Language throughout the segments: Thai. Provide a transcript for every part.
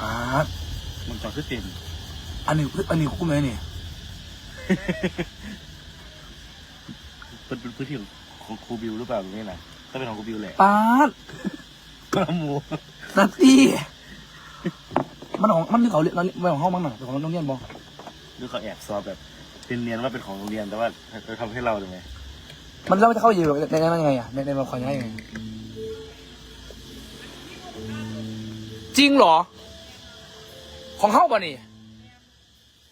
อ่ามันจอดขึ้นเต็มอันนี้อันนี้คุ้มเลยนี่เป็นเป็นพื้นที่ของครูบิวหรือเปล่าตรงนี้นะถ้าเป็นของครูบิวแหละปาดก็หมูนัตตี้มันของมันนี่เขาเรียนมันของห้องมั้งหน่อยเป็นของโรงเรียนบอกหรือเขาแอบซอบแบบเป็นเนียนว่าเป็นของโรงเรียนแต่ว่าจะทำให้เราถูกไหมมันแล้วมันจะเข้าอยู่ในในนั้นยังไงอะในในมาคอยยังไงจริงเหรอ ของเข้าป่ะนี่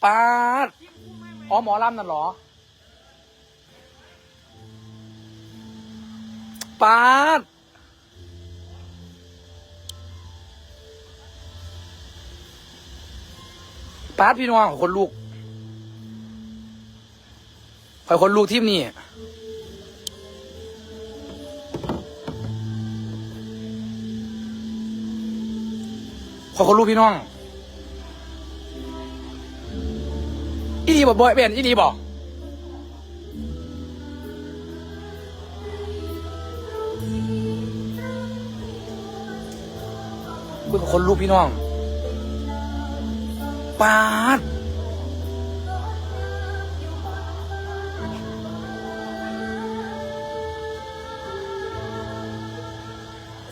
ปาดอ๋อหมอลำนั่นเหรอปาดปาดพี่น้องคนลูกคอยคนลูกทีมนี่ขอคนรู้พี่น้อง อีดีบอกบอยเป็นอีดีบอกคุยกับคนรู้พี่น้องปาด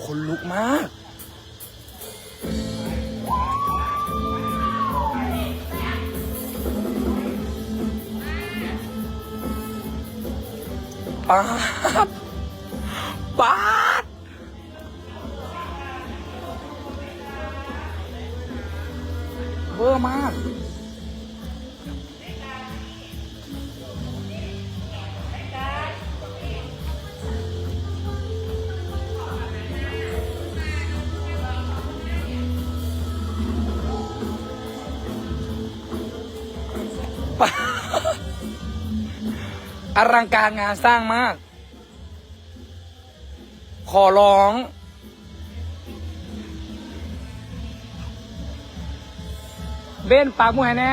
คนลุกมาก ปาดปาดเบอร์มาก อลังการงานสร้างมาก ขอร้อง เบ้นปากมูให้แน่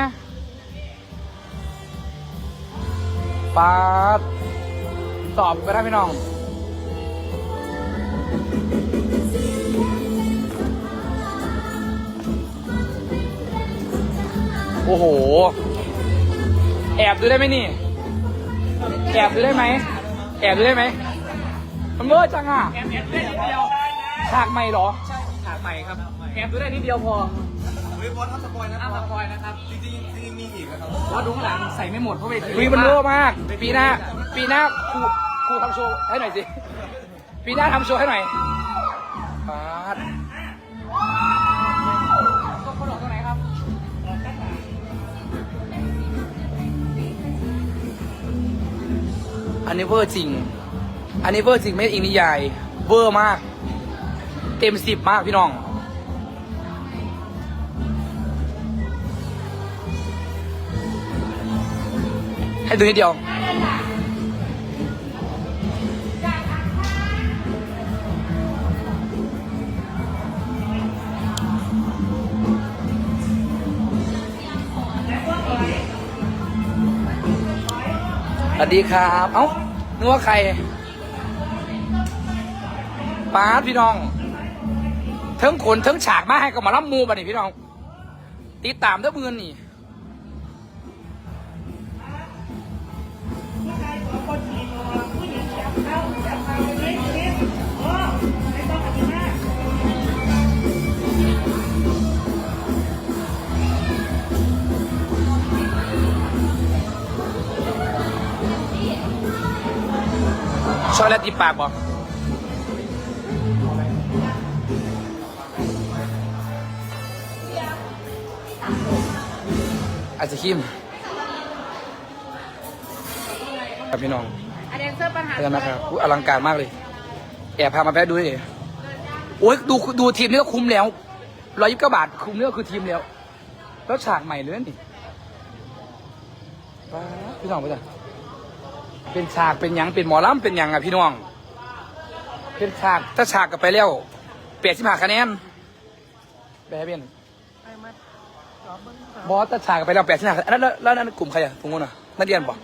ปาดตอบไปได้พี่น้องโอ้โห แอบดูได้ไหมนี่ แอบดูได้ไหมแอบดูได้ไหมมันเมื่อจังอะแอบแอบได้นิดเดียวฉากใหม่เหรอฉากใหม่ครับแอบดูได้นิดเดียวพอเฮ้ยบอสทำสปอยนะอ้ามสปอยนะครับจริงๆจริงๆมีอีกนะครับว่าดูข้างหลังใส่ไม่หมดเพราะเวทีวีมันเวอร์มากปีหน้าปีหน้าครูครูทำโชว์ให้หน่อยสิปีหน้าทำโชว์ให้หน่อยปาด อันนี้เวอร์จริง อันนี้เวอร์จริงไม่อิงนิยาย เวอร์มาก เต็มสิบมากพี่น้องให้ดูนิดเดียว วัสดีครับ เอ้านึกว่าใครป้าพี่น้อง ทั้งขนทั้งฉากมาให้กับมาล่ำมูบันนี่พี่น้อง ติดตามด้อมือนี่ แลตติดปากบอกอาจจะคิมครับพี่น้องอะแดนเซอร์ปัญหาพญานาคครับอุ๊ยอลังการมากเลย แอบพามาแพ้ดูดิโอ้ยดูดูทีมนี้ก็คุ้มแล้วร้อยยี่สิบเก้าบาทคุ้มนี่ก็คือทีมแล้ว แล้วฉากใหม่เลยนี่ป๊าดพี่น้องไปจ้ะ เป็นฉากเป็นหยังเป็นหมอลำเป็นหยังอะพี่น้อง เป็นฉากถ้าฉากกับไปแล้วเปลี่ยนสิบห้าคะแนนแบเบนบอสถ้าฉากกับไปแล้วแปดสิบห้าคะแนนแล้วแล้วแล้วนั่นกลุ่มใครอะตรงนู้นอะนักเรียนบอก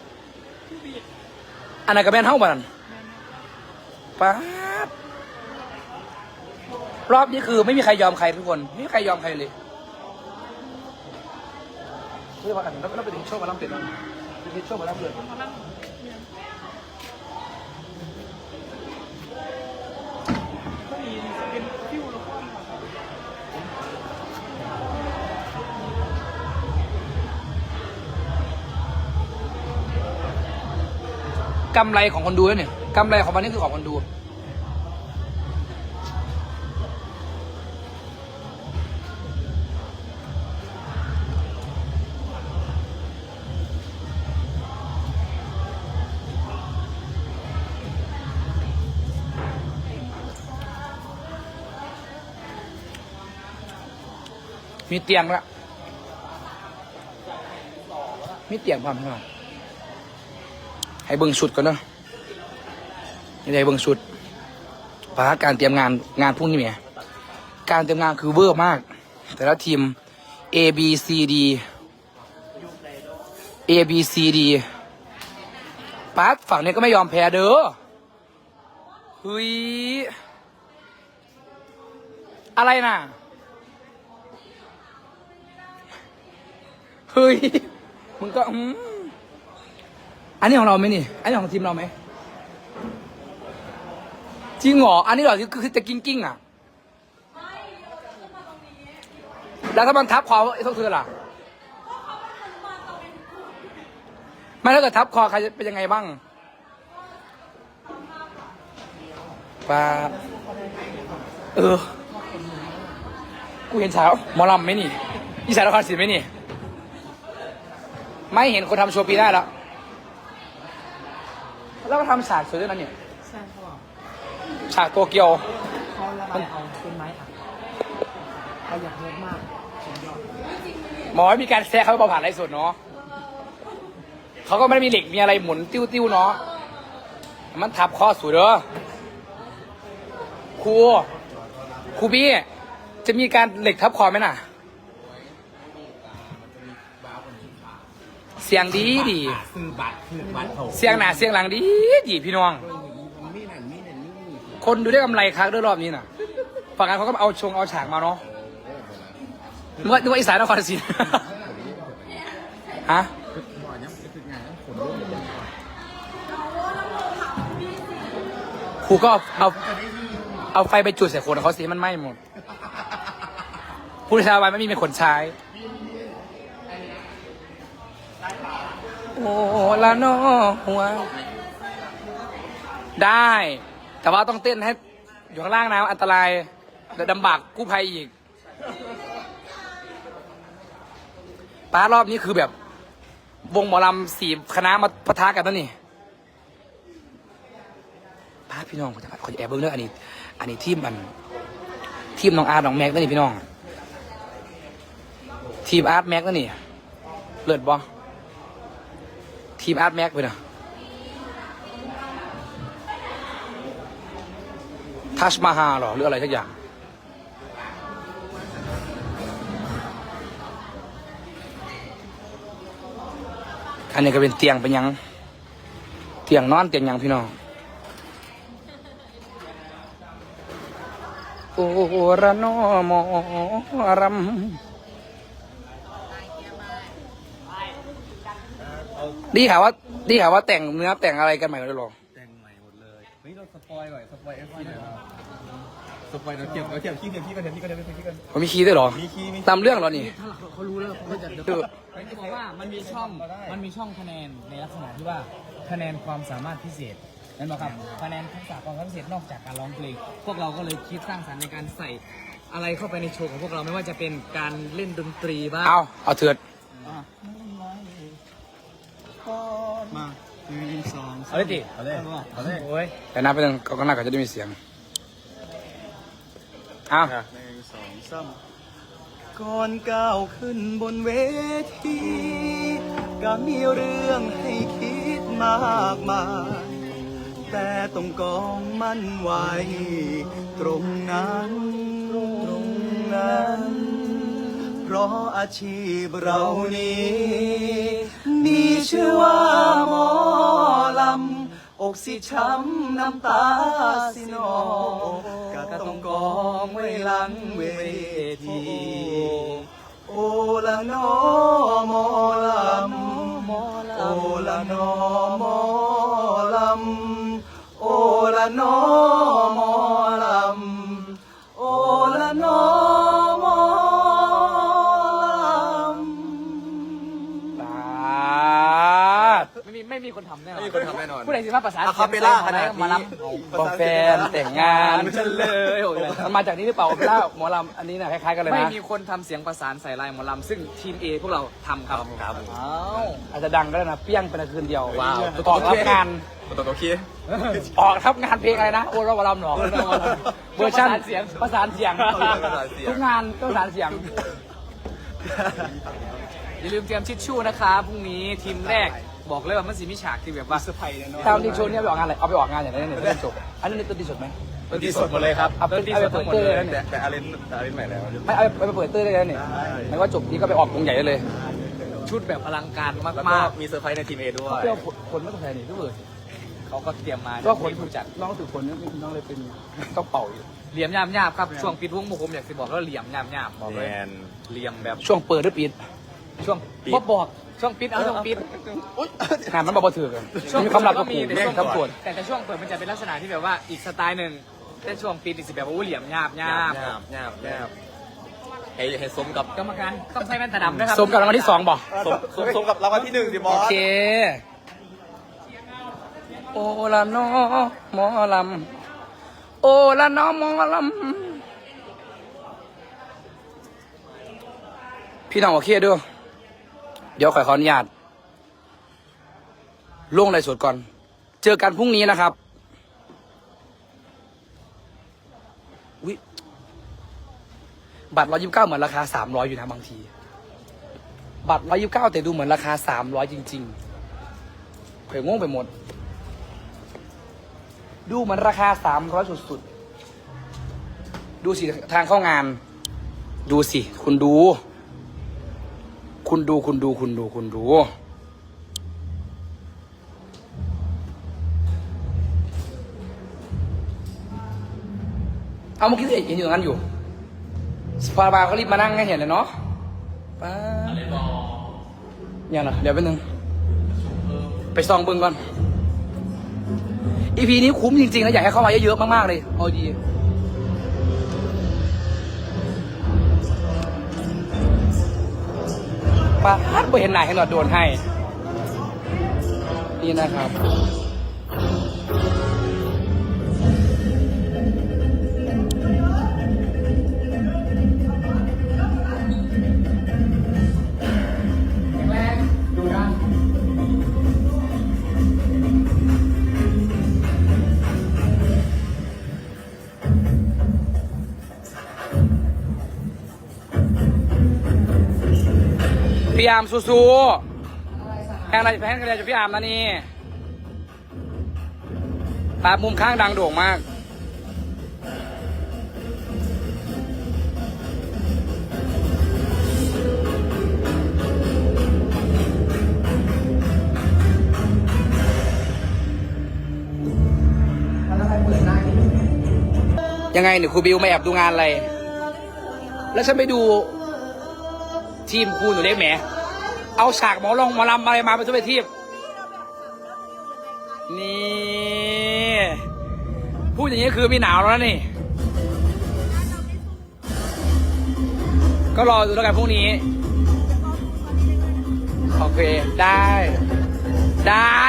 อันนั้นก็แม่นเฮ้าบ้านป๊าดรอบนี้คือไม่มีใครยอมใครทุกคนไม่มีใครยอมใครเลยเรียกว่าอันนั้นเราไปถึงโชว์มาลำเป็ดแล้วไปถึงโชว์มาลำเป็ด กำไรของคนดูแล้วเนี่ยกำไรของมันนี่คือของคนดู มีเตียงละมีเตียงพร้อมใช่ไหมให้เบิ่งชุดก่อนเนอะนี่ให้เบิ่งชุดพาการเตรียมงานงานพรุ่งนี้เนี่ยการเตรียมงานคือเวอร์มาก แต่ละทีม A B C D A B C D ปาร์ตฝั่งนี้ก็ไม่ยอมแพ้เด้อเฮ้ยอะไรน่ะ เฮ้ย มึงก็อืมอันนี้ของเราไหมนี่ อันนี้ของทีมเราไหมจริงเหรอ อันนี้เหรอคือจะกิ้งกิ้งอะ แล้วถ้ามันทับคอไอ้พวกเธอล่ะ ไม่ถ้าเกิดทับคอใครจะเป็นยังไงบ้างปาเออ กูเห็นเช้าหมอลำไหมนี่อีสานนครศรีไหมนี่ ไม่เห็นคนทำโชว์ปีได้แล้วแล้วก็ทำฉากสวยด้วยนะเนี่ยใช่พ่อฉากโตเกียว เขาระบายเอาเป็นไม้อัดประหยัดเงินมากสุดยอดหมอให้มีการแซะเขาไปผ่านไรสดเนาะเขาก็ไม่ได้มีเหล็กมีอะไรหมุนติ้วติ้วๆเนาะมันทับข้อสูดเด้อครูครูพี่จะมีการเหล็กทับคอไหมน่ะ เสียงดีดีซื้อบัตรซื้อบัตรโถเสียงหนาเสียงหลังดีดีพี่น้องคนดูได้กำไรครั้งด้วยรอบนี้น่ะฝั่งนั้นเขาก็เอาชงเอาฉากมาเนาะนึกว่านึกว่าอีสานนครศรีฮะครูก็เอาเอาไฟไปจุดใส่คนเขาสิมันไหม้หมดผู้ชายวันไม่มีเป็นคนใช้ โอ้ ละนอหัว ได้ แต่ว่าต้องเต้นให้อยู่ข้างล่างนะอันตรายเดี๋ยวลำบากกู้ภัยอีกป้ารอบนี้คือแบบ วงหมอลำสี่คณะมาปะทะกันแล้วนี่ป้าพี่น้องขอจะแอบเบิ้งเรื่องอันนี้ อันนี้ทีมมัน ทีมน้องอาร์ตน้องแม็กนั่นนี่พี่น้อง ทีมอาร์ตแม็กนั่นนี่ เลิศบ่ ทีมอาร์ตแม็กไปนะทัชมาฮาหรอ หรืออะไรสักอย่าง อันนี้ก็เป็นเตียงเป็นยัง เตียงนอนเตียงยังพี่น้อง โอระนอมอรำ ดีข่าวว่าดีข่าวว่าแต่งเนื้อแต่งอะไรกันใหม่เลยเหรอแต่งใหม่หมดเลยเฮ้ยเราสปอยก่อนสปอยเอฟซีหน่อยครับสปอยเราเทียบเราเทียบขี้เทียบขี้กันเทียบขี้กันเทียบขี้กันเขามีคีย์ด้วยเหรอมีขี้มีตามเรื่องเหรอนี่ ถ้าเขารู้แล้วเขาก็จะคือผมจะบอกว่ามันมีช่องมันมีช่องคะแนนในลักษณะที่ว่าคะแนนความสามารถพิเศษนั่นหมายครับคะแนนทักษะความสามารถพิเศษนอกจากการร้องเพลงพวกเราก็เลยคิดสร้างสรรค์ในการใส่อะไรเข้าไปในโชว์ของพวกเราไม่ว่าจะเป็นการเล่นดนตรีบ้างเอาเอาเถิด อะ มาหนึ่งสองเอาเลยดิเอาเลยเอาเลยโอ้ยแต่นับไปตรงก็น่าจะได้มีเสียงเอาหนึ่งสองสามก่อนก้าวขึ้นบนเวทีก็มีเรื่องให้คิดมากมาย แต่ต้องกองมันไว้ ตรงนั้นตรงนั้น เพราะอาชีพเรานี้ มีชื่อว่าหมอลำ อกสิช้ำน้ำตาสินองก็ต้องกองไว้หลังเวที สิมาประสาอะคาเปล่าขนาดนี้ มารับบอกแฟนแต่งงานฉันเลยโอ้ย มันมาจากนี้หรือเปล่าโอเปร่าหมอลำอันนี้นะคล้ายๆกันเลยไม่นะมีคนทำเสียงประสานใส่ลายหมอลำซึ่งทีม A พวกเราทำครับครับอ้าวอาจจะดังก็ได้นะเปี้ยงเป็นคืนเดียวว้าว ออกรับงาน ตัวโอเคออกรับงานเพลงอะไรนะโอ้เราลำหนองเวอร์ชันประสานเสียงประสานเสียงประสานเสียงทุกงานต้องประสานเสียง อย่าลืมเตรียมชิชชู่นะครับพรุ่งนี้ทีมแรก บอกเลยว่ามันสีมิฉากที่แบบว่าเซอร์ไพรส์แน่นอนตามที่โชว์เนี่ยไปออกงานอะไรเอาไปออกงานอย่างไรเนี่ยเรื่องจบอันนี้ตัวดีสุดไหมตัวที่สดหมดเลยครับเอาไปเอาไปเปิดเตอร์แล้วเนี่ยแต่อารินอารินใหม่แล้วไม่เอาไปเปิดเตอร์ได้แล้วเนี่ยหมายว่าจบนี้ก็ไปออกวงใหญ่ได้เลยชุดแบบอลังการแล้วก็มากมีเซอร์ไพรส์ในทีมเอด้วยเพื่อผลไม่ต้องใส่หนีทุกเบิร์ดๆเขาก็เตรียมมาก็ผลผู้จัดน้องถือผลน้องเลยเป็นต้องเป่าอยู่เหลี่ยมยามยาบครับช่วงปิดวงผมอยากจะบอกว่าเหลี่ยมยามยาบบอกเลยแมนเหลี่ยมแบบช่วงเปิดหรือปิด ช่วงปิด บ่บอกช่วงปิดเอาช่วงปิดงานมันบอกว่าถือกันมีความลับกับมีกูแต่เรื่ช่อวงงทำส่วน แต่แต่ช่วงเปิดมันจะเป็นลักษณะที่แบบว่าอีกสไตล์หนึ่งแต่ช่วงปิดนี่สิแบบว่าอู้เหลี่ยมยาบยาบหยาบหยาบหยาบให้ให้สมกับกรรมการต้องใส่แว่นตาดำด้วยครับสมกับรางวัลที่สองบอกสมสมสมกับรางวัลที่หนึ่งสิบอโอสเค โอละนอหมอลำโอละนอหมอลำพี่น้องโอเคเด้วย เดี๋ยวขอขออนุญาตลงในสดก่อน เจอกันพรุ่งนี้นะครับวิบัตรร้อยยิบเก้าเหมือนราคาสามร้อยอยู่นะบางที บัตรร้อยยิบเก้าแต่ดูเหมือนราคาสามร้อยจริงๆเผยงงไปหมด ดูเหมือนราคาสามร้อยสุดๆ ดูสิทางเข้างาน ดูสิ คุณดู คุณดูคุณดูคุณดูคุณดู เอาเมื่อกี้เห็นอยู่ตรงนั้นอยู่สปาบาเขารีบมานั่งให้เห็นเลยเนาะป้าอย่างนะเดี๋ยวไปบนึง ไปซองเบิ้งก่อนอีพีนี้คุ้มจริงๆนะอยากให้เข้ามาเยอะๆมากๆเลยเอาดี ปาดไปเห็นหน้าเห็นหนวดโดนให้ นี่นะครับ พี่อาร์มสู้ๆแพงอะไรแพงอะไรจะพี่อาร์มนะนี่ตามุมข้างดังโด่งมากยังไงเนี่ยครูบิวมาแอบดูงานอะไร แล้วฉันไปดู ทีมครูหนูเล็กแหม เอาฉากหมอลงหมอลำอะไรมาเป็นทุกทีบนี่พูดอย่างนี้คือมีหนาวแล้วนะนี่ ก็รอดูแล้วกันพรุ่งนี้ โอเค ได้ ได้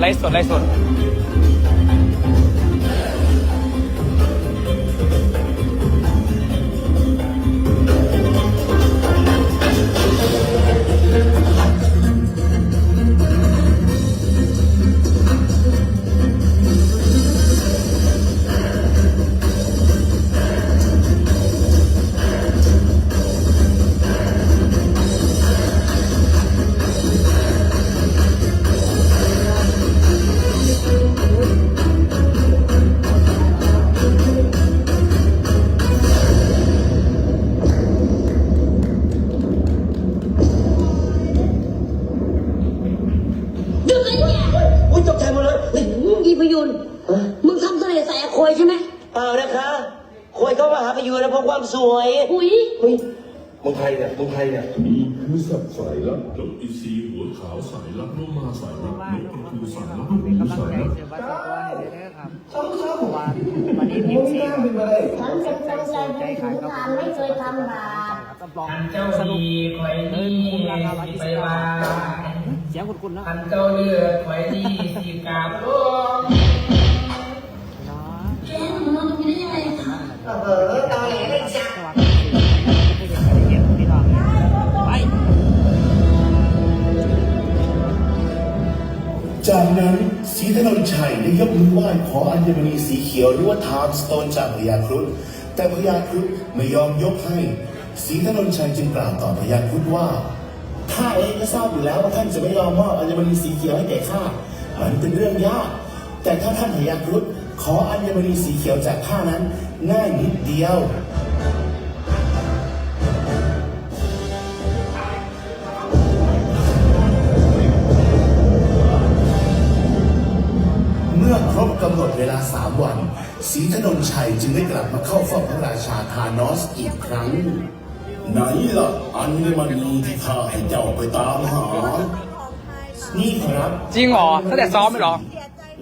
ไลฟ์สดไลฟ์สด พยุนมึงทำเสน่ห์ใส่อาโคยใช่ไหมเปล่านะคะคอยเข้ามาหาพยูนแล้วเพราะความสวยหุยเฮ้ยมึงใครเนี่ยมึงใครเนี่ยคือสับสายลับนกอีซีหัวขาวสายลับนกมาสายลับนกกระพูสายลับนกอูสายลับฉันเป็นคนใจถึงการไม่เคยทำบาปเจ้าดีคอยดีไปว่าเสียงคุณคุณนะ อันเจ้าเลือดไว้ที่สีกาบโล จากนั้นศรีถนนชัยได้ยกมือไหว้ขออัญมณีสีเขียวหรือว่าไทม์สโตนจากพญาครุฑแต่พญาครุฑไม่ยอมยกให้ศรีถนนชัยจึงกล่าวต่อพญาครุฑว่าข้าเองก็ทราบอยู่แล้วว่าท่านจะไม่ยอมมอบอัญมณีสีเขียวให้แก่ข้ามันเป็นเรื่องยาก แต่ถ้าท่านพญาครุฑขออัญมณีสีเขียวจากข้านั้นง่ายนิดเดียว รบกำหนดเวลาสามวันศรีธนนชัยจึงได้กลับมาเข้าเฝ้าพระราชาธานอสอีกครั้ง ไหนล่ะ อันนี้มันมีที่ข้าให้เจ้าไปตามหา นี่ครับ จริงเหรอตั้งแต่ซ้อมเลยเหรอ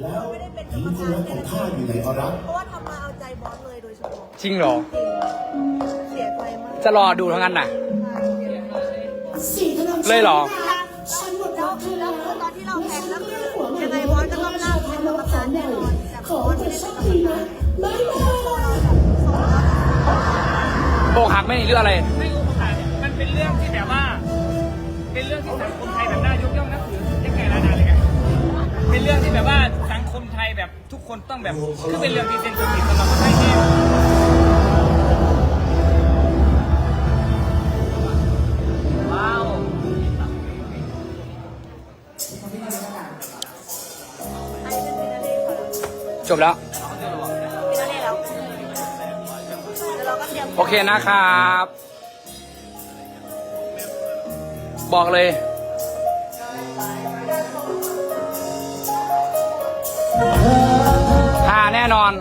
แล้วหญิงคนรักของข้าอยู่ไหนขอรับ เพราะว่าทำมาเอาใจบอสเลยโดยเฉพาะจริงเหรอ เสียใจมากจะรอดูทั้งนั้นน่ะสี่ถนนเลยเหรอ ฉันหมดแล้รัวกเธอแล้แล้ววตอนที่เราแข่งแล้วคือ ยังไงบอสก็ต้องนั่งเป็นกรรมการแน่นอนแต่ขบออสเธไม่อได้โชเป็นคกรรมดีการนะบ๊ายบายโอกหักไม่มีเรื่องอะไร ไม่รู้ภาษาเนี่ยมันเป็นเรื่องที่แบบว่า เป็นเรื่องที่สังคมไทยแบบน่ายกย่องนับถือยังไงละนาเลยไงเป็นเรื่องที่แบบว่าสังคมไทยแบบทุกคนต้องแบบคือเป็นเรื่องที่เซนซิทีฟสำหรับคนไทยที่ จบแล้วฟินาเล่แล้วเดี๋ยวเราก็เตรียมโอเคนะครับ บอกเลย หาแน่นอน